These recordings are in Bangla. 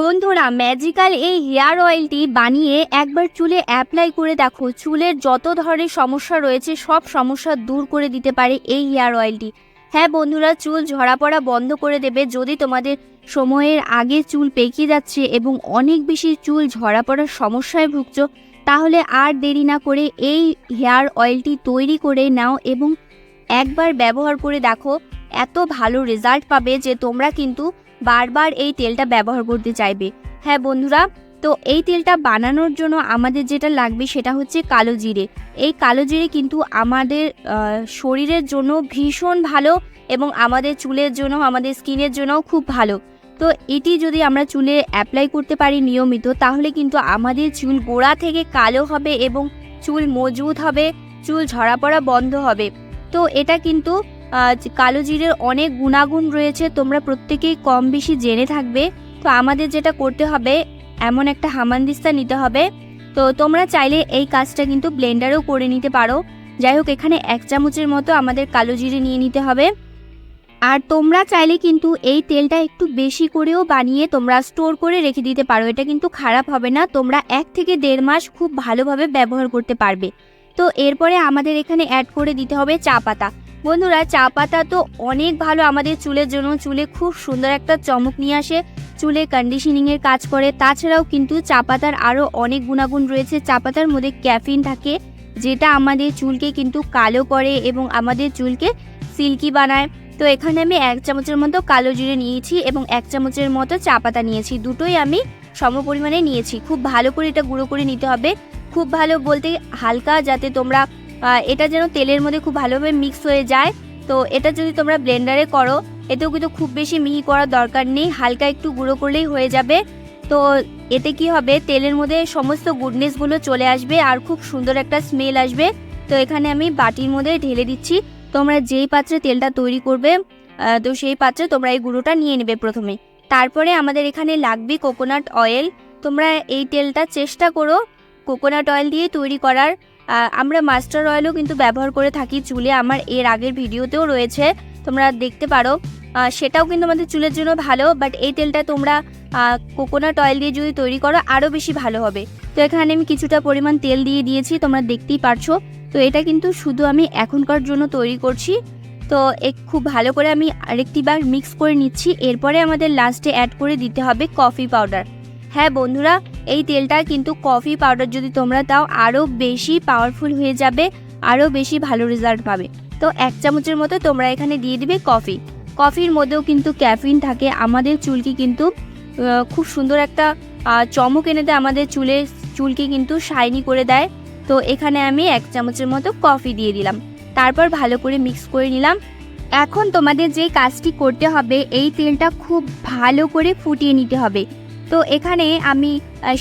বন্ধুরা ম্যাজিক্যাল এই হেয়ার অয়েলটি বানিয়ে একবার চুলে অ্যাপ্লাই করে দেখো। চুলের যত ধরনের সমস্যা রয়েছে, সব সমস্যা দূর করে দিতে পারে এই হেয়ার অয়েলটি হ্যাঁ বন্ধুরা, চুল ঝরা পড়া বন্ধ করে দেবে যদি তোমাদের সময়ের আগে চুল পেকে যাচ্ছে এবং অনেক বেশি চুল ঝরা পড়ার সমস্যায় ভুগছ, তাহলে আর দেরি না করে এই হেয়ার অয়েলটি তৈরি করে নাও এবং একবার ব্যবহার করে দেখো, এত ভালো রেজাল্ট পাবে যে তোমরা কিন্তু বারবার এই তেলটা ব্যবহার করতে চাইবে। হ্যাঁ বন্ধুরা, তো এই তেলটা বানানোর জন্য আমাদের যেটা লাগবে সেটা হচ্ছে কালো জিরে। এই কালো জিরে কিন্তু আমাদের শরীরের জন্য ভীষণ ভালো এবং আমাদের চুলের জন্য, আমাদের স্কিনের জন্য খুব ভালো। তো এটি যদি আমরা চুলে অ্যাপ্লাই করতে পারি নিয়মিত, তাহলে কিন্তু আমাদের চুল গোড়া থেকে কালো হবে এবং চুল মজবুত হবে, চুল ঝরা পড়া বন্ধ হবে। তো এটা কিন্তু কালো জিরের অনেক গুণাগুণ রয়েছে, তোমরা প্রত্যেকেই কম বেশি জেনে থাকবে। তো আমাদের যেটা করতে হবে, এমন একটা হামানদিস্তা নিতে হবে। তো তোমরা চাইলে এই কাজটা কিন্তু ব্লেন্ডারেও করে নিতে পারো। যাই হোক, এখানে এক চামচের মতো আমাদের কালো জিরে নিয়ে নিতে হবে। আর তোমরা চাইলে কিন্তু এই তেলটা একটু বেশি করেও বানিয়ে তোমরা স্টোর করে রেখে দিতে পারো। এটা কিন্তু খারাপ হবে না, তোমরা এক থেকে দেড় মাস খুব ভালোভাবে ব্যবহার করতে পারবে। তো এরপরে আমাদের এখানে অ্যাড করে দিতে হবে চা পাতা। বন্ধুরা চা পাতা তো অনেক ভালো আমাদের চুলের জন্য। চুলে খুব সুন্দর একটা চমক নিয়ে আসে। চুলে কন্ডিশনিংয়ের কাজ করে। তাছাড়াও কিন্তু চা পাতার আরও অনেক গুণাগুণ রয়েছে। চা পাতার মধ্যে ক্যাফিন থাকে, যেটা আমাদের চুলকে কিন্তু কালো করে এবং আমাদের চুলকে সিল্কি বানায়। তো এখানে আমি এক চামচের মতো কালো জিরে নিয়েছি এবং এক চামচের মতো চা পাতা নিয়েছি। দুটোই আমি সম পরিমাণে নিয়েছি। খুব ভালো করে এটা গুঁড়ো করে নিতে হবে। খুব ভালো বলতে হালকা, যাতে তোমরা এটা যেন তেলের মধ্যে খুব ভালোভাবে মিক্স হয়ে যায়। তো এটা যদি তোমরা ব্লেন্ডারে করো, এতেও কিন্তু খুব বেশি মিহি করার দরকার নেই, হালকা একটু গুঁড়ো করলেই হয়ে যাবে। তো এতে কি হবে, তেলের মধ্যে সমস্ত গুডনেসগুলো চলে আসবে আর খুব সুন্দর একটা স্মেল আসবে। তো এখানে আমি বাটির মধ্যে ঢেলে দিচ্ছি। তোমরা যেই পাত্রে তেলটা তৈরি করবে তো সেই পাত্রে তোমরা এই গুঁড়োটা নিয়ে নেবে প্রথমে। তারপরে আমাদের এখানে লাগবে কোকোনাট অয়েল তোমরা এই তেলটা চেষ্টা করো কোকোনাট অয়েল দিয়ে তৈরি করার। আমরা মাস্টার অয়েলও কিন্তু ব্যবহার করে থাকি চুলে। আমার এর আগের ভিডিওতেও রয়েছে, তোমরা দেখতে পারো। সেটাও কিন্তু আমাদের চুলের জন্য ভালো বাট এই তেলটা তোমরা কোকোনাট অয়েল দিয়ে যদি তৈরি করো আরও বেশি ভালো হবে। তো এখানে আমি কিছুটা পরিমাণ তেল দিয়ে দিয়েছি, তোমরা দেখতেই পারছ। তো এটা কিন্তু শুধু আমি এখনকার জন্য তৈরি করছি। তো এক, খুব ভালো করে আমি আরেকটি বার মিক্স করে নিচ্ছি। এরপরে আমাদের লাস্টে অ্যাড করে দিতে হবে কফি পাউডার হ্যাঁ বন্ধুরা এই তেলটা কিন্তু কফি পাউডার যদি তোমরা দাও আরও বেশি পাওয়ারফুল হয়ে যাবে আরও বেশি ভালো রেজাল্ট পাবে। তো এক চামচের মতো তোমরা এখানে দিয়ে দিবে কফি কফির মধ্যেও কিন্তু ক্যাফিন থাকে। আমাদের চুলকে কিন্তু খুব সুন্দর একটা চমক এনে দেয়। আমাদের চুলে, চুলকে কিন্তু শাইনি করে দেয়। তো এখানে আমি এক চামচের মতো কফি দিয়ে দিলাম। তারপর ভালো করে মিক্স করে নিলাম। এখন তোমাদের যে কাজটি করতে হবে, এই তেলটা খুব ভালো করে ফুটিয়ে নিতে হবে। তো এখানে আমি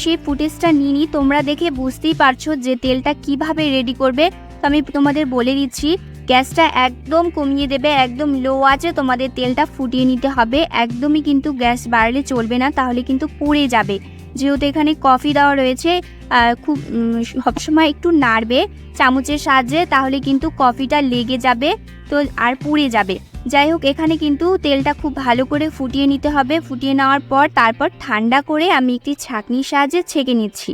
সেই ফুটেজটা নিই তোমরা দেখে বুঝতেই পারছ যে তেলটা কীভাবে রেডি করবে। তো আমি তোমাদের বলে দিচ্ছি, গ্যাসটা একদম কমিয়ে দেবে, একদম লো আছে তোমাদের তেলটা ফুটিয়ে নিতে হবে। একদমই কিন্তু গ্যাস বাড়লে চলবে না, তাহলে কিন্তু পুড়ে যাবে। যেহেতু এখানে কফি দেওয়া রয়েছে খুব সবসময় একটু নাড়বে চামচের সাহায্যে, তাহলে কিন্তু কফিটা লেগে যাবে, তো আর পুড়ে যাবে। যাই হোক, এখানে কিন্তু তেলটা খুব ভালো করে ফুটিয়ে নিতে হবে। ফুটিয়ে নেওয়ার পর তারপর ঠান্ডা করে আমি একটি ছাঁকনির সাহায্যে ছেঁকে নিচ্ছি।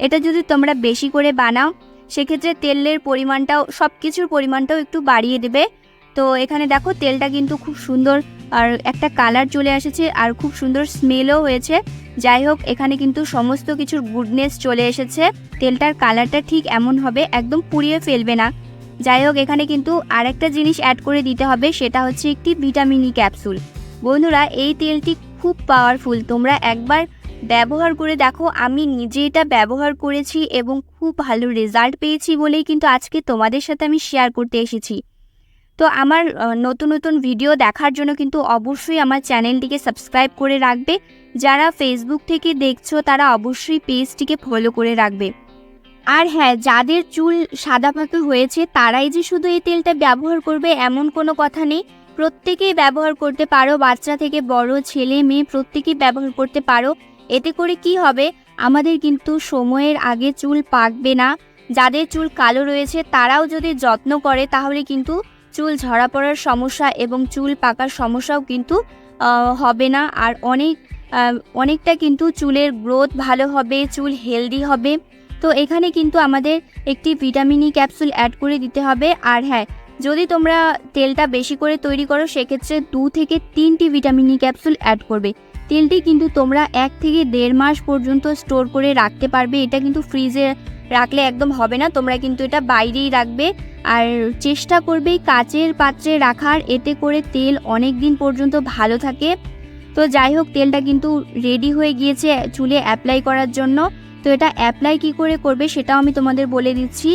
এটা যদি তোমরা বেশি করে বানাও, সেক্ষেত্রে তেলের পরিমাণটাও সব কিছুর পরিমাণটাও একটু বাড়িয়ে দেবে। তো এখানে দেখো, তেলটা কিন্তু খুব সুন্দর আর একটা কালার চলে এসেছে আর খুব সুন্দর স্মেলও হয়েছে। যাই হোক, এখানে কিন্তু সমস্ত কিছুর গুডনেস চলে এসেছে। তেলটার কালারটা ঠিক এমন হবে, একদম পুড়িয়ে ফেলবে না। যাই হোক, এখানে কিন্তু আরেকটা জিনিস অ্যাড করে দিতে হবে, সেটা হচ্ছে একটি ভিটামিন ক্যাপসুল বন্ধুরা, এই তেলটি খুব পাওয়ারফুল তোমরা একবার ব্যবহার করে দেখো, আমি নিজে এটা ব্যবহার করেছি এবং খুব ভালো রেজাল্ট পেয়েছি বলেই কিন্তু আজকে তোমাদের সাথে আমি শেয়ার করতে এসেছি। তো আমার নতুন নতুন ভিডিও দেখার জন্য কিন্তু অবশ্যই আমার চ্যানেলটিকে সাবস্ক্রাইব করে রাখবে। যারা ফেসবুক থেকে দেখছ, তারা অবশ্যই পেজটিকে ফলো করে রাখবে। আর হ্যাঁ যাদের চুল সাদা পাকা হয়েছে, তারাই যে শুধু এই তেলটা ব্যবহার করবে এমন কোনো কথা নেই। প্রত্যেকেই ব্যবহার করতে পারো, বাচ্চা থেকে বড় ছেলে মেয়ে প্রত্যেকেই ব্যবহার করতে পারো। এতে করে কি হবে? আমাদের কিন্তু সময়ের আগে চুল পাকবে না। যাদের চুল কালো রয়েছে, তারাও যদি যত্ন করে, তাহলে কিন্তু চুল ঝরা পড়ার সমস্যা এবং চুল পাকার সমস্যাও কিন্তু হবে না। আর অনেক অনেকটা কিন্তু চুলের গ্রোথ ভালো হবে, চুল হেলদি হবে। তো এখানে কিন্তু আমাদের একটি ভিটামিন ই ক্যাপসুল অ্যাড করে দিতে হবে। আর হ্যাঁ যদি তোমরা তেলটা বেশি করে তৈরি করো, সেক্ষেত্রে দু থেকে তিনটি ভিটামিন ই ক্যাপসুল অ্যাড করবে। তেলটি কিন্তু তোমরা এক থেকে দেড় মাস পর্যন্ত স্টোর করে রাখতে পারবে। এটা কিন্তু ফ্রিজে রাখলে একদম হবে না, তোমরা কিন্তু এটা বাইরেই রাখবে। আর চেষ্টা করবে কাচের পাত্রে রাখার, এতে করে তেল অনেক দিন পর্যন্ত ভালো থাকে। তো যাই হোক, তেলটা কিন্তু রেডি হয়ে গিয়েছে চুলে অ্যাপ্লাই করার জন্য। তো এটা অ্যাপ্লাই কি করে করবে সেটাও আমি তোমাদের বলে দিচ্ছি।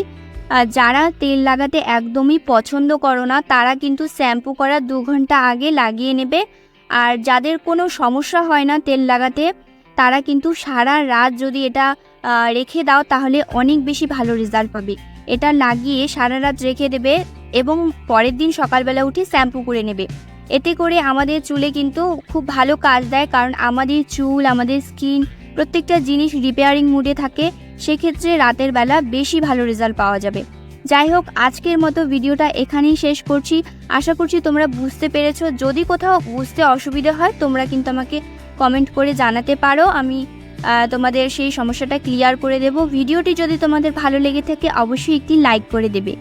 যারা তেল লাগাতে একদমই পছন্দ করো না, তারা কিন্তু শ্যাম্পু করার দু ঘণ্টা আগে লাগিয়ে নেবে। আর যাদের কোনো সমস্যা হয় না তেল লাগাতে, তারা কিন্তু সারা রাত যদি এটা রেখে দাও তাহলে অনেক বেশি ভালো রেজাল্ট পাবে। এটা লাগিয়ে সারা রাত রেখে দেবে এবং পরের দিন সকালবেলা উঠে শ্যাম্পু করে নেবে। এতে করে আমাদের চুলে কিন্তু খুব ভালো কাজ দেয়, কারণ আমাদের চুল, আমাদের স্কিন প্রত্যেকটা জিনিস রিপেয়ারিং মুডে থাকে, সেক্ষেত্রে রাতের বেলা বেশি ভালো রেজাল্ট পাওয়া যাবে। যাই হোক, আজকের মতো ভিডিওটা এখানেই শেষ করছি। আশা করছি তোমরা বুঝতে পেরেছ। যদি কোথাও বুঝতে অসুবিধা হয়, তোমরা কিন্তু আমাকে কমেন্ট করে জানাতে পারো। আমি তোমাদের সেই সমস্যাটা ক্লিয়ার করে দেব। ভিডিওটি যদি তোমাদের ভালো লেগে থাকে, অবশ্যই একটি লাইক করে দেবে।